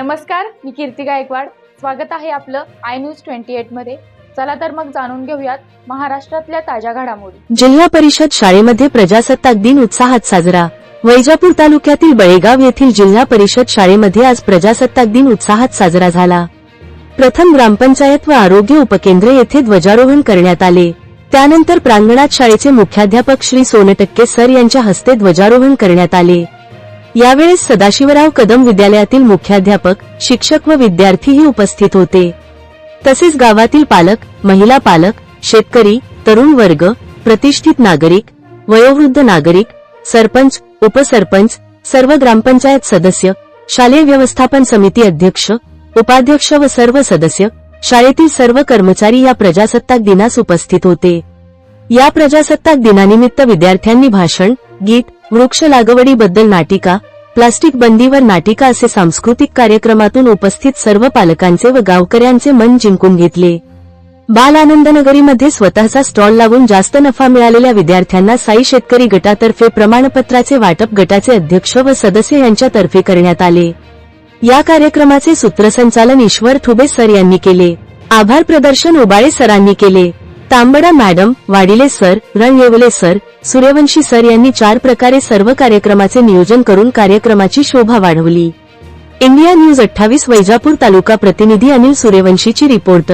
नमस्कार मी कीर्ती गायकवाड. स्वागत आहे आपलं आय न्यूज ट्वेंटी एटमध्ये. चला तर मग जाणून घेऊयात महाराष्ट्रातल्या ताज्या घडामोडी. जिल्हा परिषद शाळेमध्ये प्रजासत्ताक दिन उत्साहात साजरा. वैजापूर तालुक्यातील बळेगाव येथील जिल्हा परिषद शाळेमध्ये आज प्रजासत्ताक दिन उत्साहात साजरा झाला. प्रथम ग्रामपंचायत व आरोग्य उपकेंद्र येथे ध्वजारोहण करण्यात आले. त्यानंतर प्रांगणात शाळेचे मुख्याध्यापक श्री सोनटक्के सर यांच्या हस्ते ध्वजारोहण करण्यात आले. यावेळेस सदाशिवराव कदम विद्यालयातील मुख्याध्यापक शिक्षक व विद्यार्थीही उपस्थित होते. तसेच गावातील पालक महिला पालक शेतकरी तरुण वर्ग प्रतिष्ठित नागरिक वयोवृद्ध नागरिक सरपंच उपसरपंच सर्व ग्रामपंचायत सदस्य शालेय व्यवस्थापन समिती अध्यक्ष उपाध्यक्ष व सर्व सदस्य शाळेतील सर्व कर्मचारी या प्रजासत्ताक दिनास उपस्थित होते. या प्रजासत्ताक दिनानिमित्त विद्यार्थ्यांनी भाषण गीत वृक्ष लागवडीबद्दल नाटिका प्लास्टिक बंदीवर नाटिका असे सांस्कृतिक कार्यक्रमातून उपस्थित सर्व पालकांचे व गावकऱ्यांचे मन जिंकून घेतले. बाल आनंदनगरीमध्ये स्वतःचा स्टॉल लावून जास्त नफा मिळालेल्या विद्यार्थ्यांना साई शेतकरी गटातर्फे प्रमाणपत्राचे वाटप गटाचे अध्यक्ष व सदस्य यांच्यातर्फे करण्यात आले. या कार्यक्रमाचे सूत्रसंचालन ईश्वर थुबे सर यांनी केले. आभार प्रदर्शन उबाळे सरांनी केले. Tambda madam Wadile sir Ranyewale sir Suryavanshi sir यांनी चार प्रकारे सर्व कार्यक्रमाचे नियोजन करून कार्यक्रमाची शोभा वाढवली. इंडिया न्यूज अठ्ठावीस वैजापूर तालुका प्रतिनिधी अनिल सूर्यवंशीची रिपोर्ट.